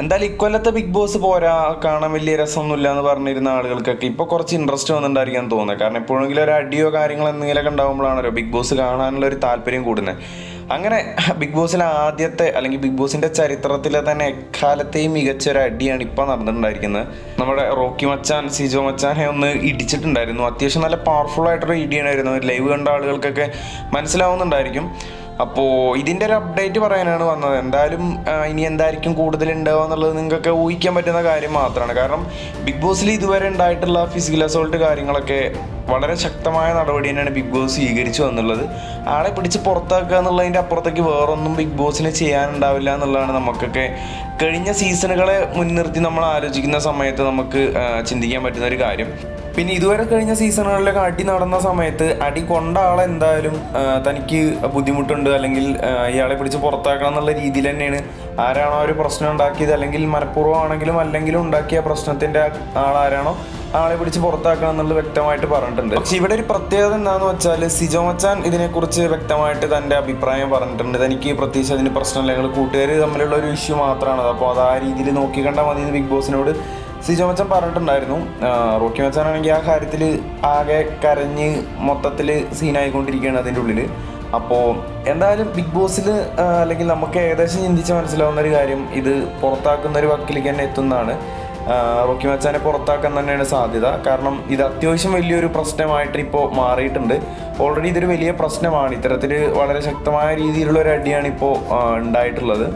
എന്തായാലും ഇക്കൊല്ലത്തെ big boss പോരാ കാണാൻ വലിയ രസമൊന്നുമില്ല എന്ന് പറഞ്ഞിരുന്ന ആളുകൾക്കൊക്കെ ഇപ്പോൾ കുറച്ച് ഇൻട്രസ്റ്റ് വന്നിട്ടുണ്ടായിരിക്കാൻ തോന്നുന്നത് കാരണം എപ്പോഴെങ്കിലും ഒരു അടിയോ കാര്യങ്ങളോ എന്തെങ്കിലുമൊക്കെ ഉണ്ടാകുമ്പോഴാണല്ലോ ബിഗ് ബോസ് കാണാനുള്ള ഒരു താല്പര്യം കൂടുന്നത് അങ്ങനെ ബിഗ് ബോസിലെ ആദ്യത്തെ അല്ലെങ്കിൽ ബിഗ് ബോസിന്റെ ചരിത്രത്തിലെ തന്നെ എക്കാലത്തെയും മികച്ച ഒരു അടിയാണ് ഇപ്പോൾ നടന്നിട്ടുണ്ടായിരിക്കുന്നത്. നമ്മുടെ റോക്കി മച്ചാൻ സിജോ മച്ചാനെ ഒന്ന് ഇടിച്ചിട്ടുണ്ടായിരുന്നു. അത്യാവശ്യം നല്ല പവർഫുൾ ആയിട്ടൊരു ഇടിയാണായിരുന്നു ലൈവ് കണ്ട ആളുകൾക്കൊക്കെ മനസ്സിലാവുന്നുണ്ടായിരിക്കും. അപ്പോൾ ഇതിന്റെ ഒരു അപ്ഡേറ്റ് പറയാനാണ് വന്നത്. എന്തായാലും ഇനി എന്തായിരിക്കും കൂടുതൽ ഉണ്ടാവുക എന്നുള്ളത് നിങ്ങൾക്ക് ഊഹിക്കാൻ പറ്റുന്ന കാര്യം മാത്രമാണ്. കാരണം ബിഗ് ബോസിൽ ഇതുവരെ ഉണ്ടായിട്ടുള്ള ഫിസിക്കൽ അസോൾട്ട് കാര്യങ്ങളൊക്കെ വളരെ ശക്തമായ നടപടി തന്നെയാണ് ബിഗ് ബോസ് സ്വീകരിച്ചു എന്നുള്ളത് ആളെ പിടിച്ച് പുറത്താക്കുക എന്നുള്ളതിന്റെ അപ്പുറത്തേക്ക് വേറൊന്നും ബിഗ് ബോസിന് ചെയ്യാനുണ്ടാവില്ല എന്നുള്ളതാണ് നമുക്കൊക്കെ കഴിഞ്ഞ സീസണുകളെ മുൻനിർത്തി നമ്മൾ ആലോചിക്കുന്ന സമയത്ത് നമുക്ക് ചിന്തിക്കാൻ പറ്റുന്ന ഒരു കാര്യം. പിന്നെ ഇതുവരെ കഴിഞ്ഞ സീസണുകളിലൊക്കെ അടി നടന്ന സമയത്ത് അടി കൊണ്ട ആളെ എന്തായാലും തനിക്ക് ബുദ്ധിമുട്ടുണ്ട് അല്ലെങ്കിൽ ഇയാളെ പിടിച്ച് പുറത്താക്കണം എന്നുള്ള രീതിയിൽ തന്നെയാണ് ആരാണോ ഒരു പ്രശ്നം ഉണ്ടാക്കിയത് അല്ലെങ്കിൽ മനഃപൂർവമാണെങ്കിലും അല്ലെങ്കിലും ഉണ്ടാക്കിയ പ്രശ്നത്തിന്റെ ആളാരാണോ ആളെ പിടിച്ച് പുറത്താക്കണം എന്നുള്ളത് വ്യക്തമായിട്ട് പറഞ്ഞിട്ടുണ്ട്. പക്ഷെ ഇവിടെ ഒരു പ്രത്യേകത എന്താന്ന് വെച്ചാൽ സിജോ മച്ചാൻ ഇതിനെക്കുറിച്ച് വ്യക്തമായിട്ട് തന്റെ അഭിപ്രായം പറഞ്ഞിട്ടുണ്ട്. തനിക്ക് പ്രത്യേകിച്ച് അതിന് പ്രശ്നമില്ല ഞങ്ങൾ കൂട്ടുകാർ തമ്മിലുള്ള ഒരു ഇഷ്യൂ മാത്രമാണ് അപ്പോൾ അത് ആ രീതിയിൽ നോക്കി കണ്ടാൽ മതി ബിഗ് ബോസിനോട് സിജോ മച്ചാൻ പറഞ്ഞിട്ടുണ്ടായിരുന്നു. റോക്കി മച്ചാനാണെങ്കിൽ ആ കാര്യത്തിൽ ആകെ കരഞ്ഞ് മൊത്തത്തിൽ സീനായിക്കൊണ്ടിരിക്കുകയാണ് അതിന്റെ ഉള്ളിൽ അപ്പോൾ എന്തായാലും ബിഗ് ബോസിൽ അല്ലെങ്കിൽ നമുക്ക് ഏകദേശം ചിന്തിച്ച് മനസ്സിലാവുന്ന ഒരു കാര്യം ഇത് പുറത്താക്കുന്ന ഒരു വക്കിലേക്ക് തന്നെ എത്തുന്നതാണ്. റോക്കി മച്ചാനെ പുറത്താക്കാൻ തന്നെയാണ് സാധ്യത. കാരണം ഇത് അത്യാവശ്യം വലിയൊരു പ്രശ്നമായിട്ട് ഇപ്പോൾ മാറിയിട്ടുണ്ട്. ഓൾറെഡി ഇതൊരു വലിയ പ്രശ്നമാണ്. ഇത്തരത്തിൽ വളരെ ശക്തമായ രീതിയിലുള്ള ഒരു അടിയാണ് ഇപ്പോൾ ഉണ്ടായിട്ടുള്ളത്.